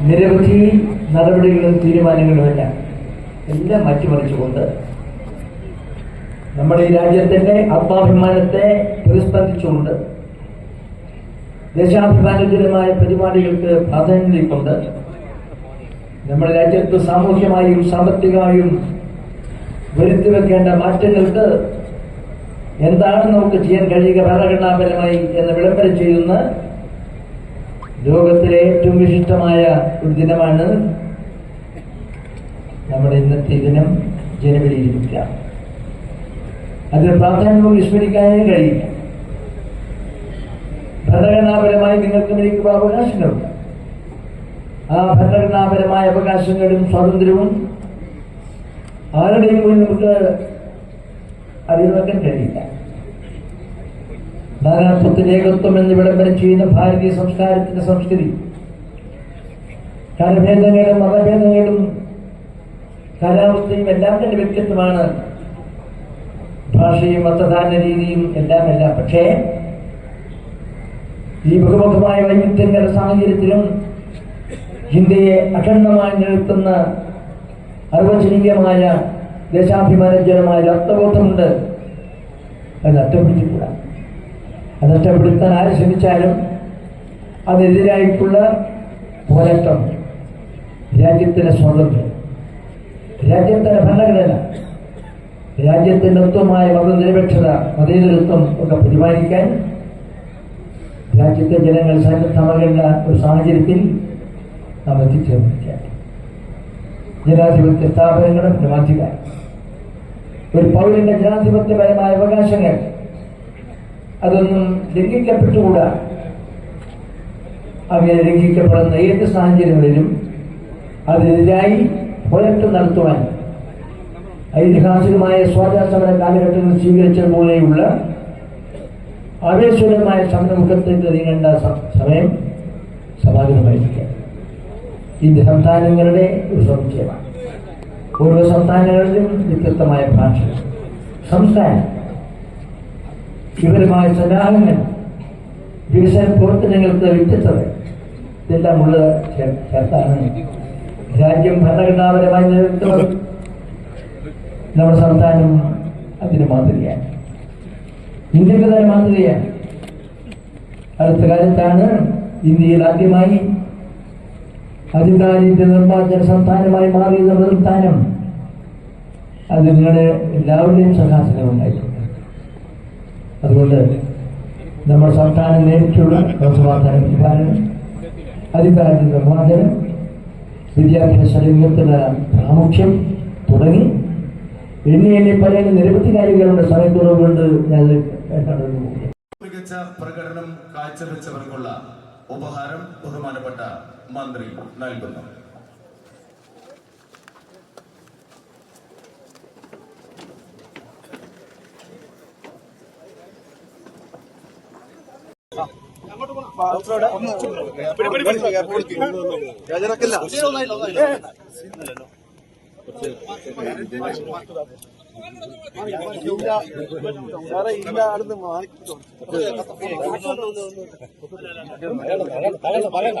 നിരവധി നടപടികളും തീരുമാനങ്ങളുമെല്ലാം എല്ലാം മാറ്റിമറിച്ചുകൊണ്ട് നമ്മുടെ ഈ രാജ്യത്തിന്റെ ആത്മാഭിമാനത്തെ പ്രതിസ്പന്ദിച്ചുകൊണ്ട് ദേശാഭിമാനജനമായ പരിപാടികൾക്ക് പ്രാധാന്യം നൽകിക്കൊണ്ട് നമ്മുടെ രാജ്യത്ത് സാമൂഹ്യമായും സാമ്പത്തികമായും വരുത്തി വെക്കേണ്ട മാറ്റങ്ങൾക്ക് എന്താണ് നമുക്ക് ചെയ്യാൻ കഴിയുക ഭരണഘടനാപരമായി എന്ന് വിളംബരം ചെയ്യുന്ന ലോകത്തിലെ ഏറ്റവും വിശിഷ്ടമായ ഒരു ദിനമാണ് നമ്മുടെ ഇന്നത്തെ ദിനം ജനുവരി ഇരുപത്തിയാറ് അതിന് പ്രാധാന്യം വിസ്മരിക്കാനേ കഴിയില്ല. ഭരണഘടനാപരമായി നിങ്ങൾക്ക് എനിക്കും അവകാശങ്ങളുണ്ട്. ആ ഭരണഘടനാപരമായ അവകാശങ്ങളും സ്വാതന്ത്ര്യവും ആരുടെയും നമുക്ക് അറിയാൻ കഴിയില്ല. നാനാത്വത്തിൽ ഏകത്വം എന്ന് വിളംബരം ചെയ്യുന്ന ഭാരതീയ സംസ്കാരത്തിന്റെ സംസ്കൃതി. കാലഭേദങ്ങളും മതഭേദങ്ങളും കാലാവസ്ഥയും എല്ലാം തന്നെ വ്യക്തിത്വമാണ് ഭാഷയും മതദാന രീതിയും എല്ലാം എല്ലാം പക്ഷേ ഈ ബഹുമുഖമായ വൈവിധ്യങ്ങളുടെ സാഹചര്യത്തിലും ഇന്ത്യയെ അഖണ്ഡമായി നിർത്തുന്ന അർവചനീയമായ ദേശാഭിമാനജനമായ രക്തബോധമുണ്ട് അത് നഷ്ടപ്പെടുത്തിക്കൂടാ അത് നഷ്ടപ്പെടുത്താൻ ആര് ശ്രമിച്ചാലും അതിനെതിരായിട്ടുള്ള പോരാട്ടം രാജ്യത്തിന്റെ സ്വാതന്ത്ര്യം. രാജ്യത്തിന്റെ ഭരണഘടന. രാജ്യത്തിന്റെ ഒത്തമായ മതനിരപേക്ഷത മതേതരത്വം ഒക്കെ പരിപാലിക്കാൻ രാജ്യത്തെ ജനങ്ങൾ സന്നദ്ധമാകേണ്ട ഒരു സാഹചര്യത്തിൽ നാം എത്തിച്ചേർന്നിരിക്കാം ജനാധിപത്യ സ്ഥാപനങ്ങളും പരമാധികാരം ഒരു പൗരന്റെ ജനാധിപത്യപരമായ അവകാശങ്ങൾ അതൊന്നും ലംഘിക്കപ്പെട്ടുകൂടാ. അങ്ങനെ ലംഘിക്കപ്പെടുന്ന ഏത് സാഹചര്യങ്ങളിലും അതിനെതിരായി പോരാട്ടം നടത്തുവാൻ ഐതിഹാസികമായ സ്വാതന്ത്ര്യ കാലഘട്ടങ്ങളിൽ സ്വീകരിച്ചതുപോലെയുള്ള ആവേശകരമായ സമരമുഖത്തേക്ക് നീങ്ങേണ്ട സമയം സമാധാനമായിരിക്കാം ഈ സംസ്ഥാനങ്ങളുടെ ഒരു സമുച്ചയമാണ് ഓരോ സംസ്ഥാനങ്ങളിലും വ്യത്യസ്തമായ ഭാഷ സംസ്ഥാനം വിവരമായ ദിവസം പുറത്ത് പ്രവർത്തനങ്ങൾക്ക് വ്യത്യസ്തത ഇതെല്ലാം ഉള്ളത് ചേർത്താണ്. രാജ്യം ഭരണഘടനാപരമായി നിലനിർത്തുന്നത്. നമ്മുടെ സംസ്ഥാനം അതിന് മാതൃകയാണ്. ഇന്ത്യയ്ക്ക് തന്നെ മാതൃകയാണ്. അടുത്ത കാലത്താണ് ഇന്ത്യയിൽ ആദ്യമായി അധികാരിന്റെ നിർമ്മാർജന സംസ്ഥാനമായി മാറിയ സംസ്ഥാനം അത് നിങ്ങളുടെ എല്ലാവരുടെയും സഹാസനം ഉണ്ടായിട്ടുണ്ട് അതുകൊണ്ട് നമ്മുടെ സംസ്ഥാനം നേരിട്ടുള്ള പരിപാലനം അധികാരത്തിന്റെ നിർമ്മാർജനം വിദ്യാഭ്യാസ രംഗത്തുള്ള പ്രാമുഖ്യം തുടങ്ങി. എന്നെ എന്നെ പറയുന്ന നിരവധി കാര്യങ്ങളുടെ സമയക്കുറവ് കൊണ്ട് ഞാൻ മികച്ച പ്രകടനം കാഴ്ചവെച്ചവർക്കുള്ള ഉപഹാരം ബഹുമാനപ്പെട്ട മന്ത്രി നൽകുന്നു. ഗജറക്കില്ല സാറേ ഇല്ല അടുത്ത് മാറി പറയണ്ട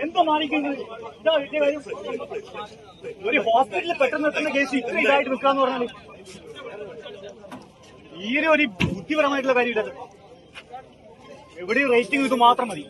എന്തോ മാറിക്കുന്നത് ഇതാ വലിയ കാര്യം ഒരു ഹോസ്പിറ്റലിൽ പെട്ടെന്ന് എത്തുന്ന കേസ് ഇത്ര ഇതായിട്ട് നിൽക്കാന്ന് പറഞ്ഞാൽ ഈ ഒരു ബുദ്ധിപരമായിട്ടുള്ള കാര്യം ഇല്ലത് എവിടെയും റേറ്റിംഗ് ഇത് മാത്രം മതി.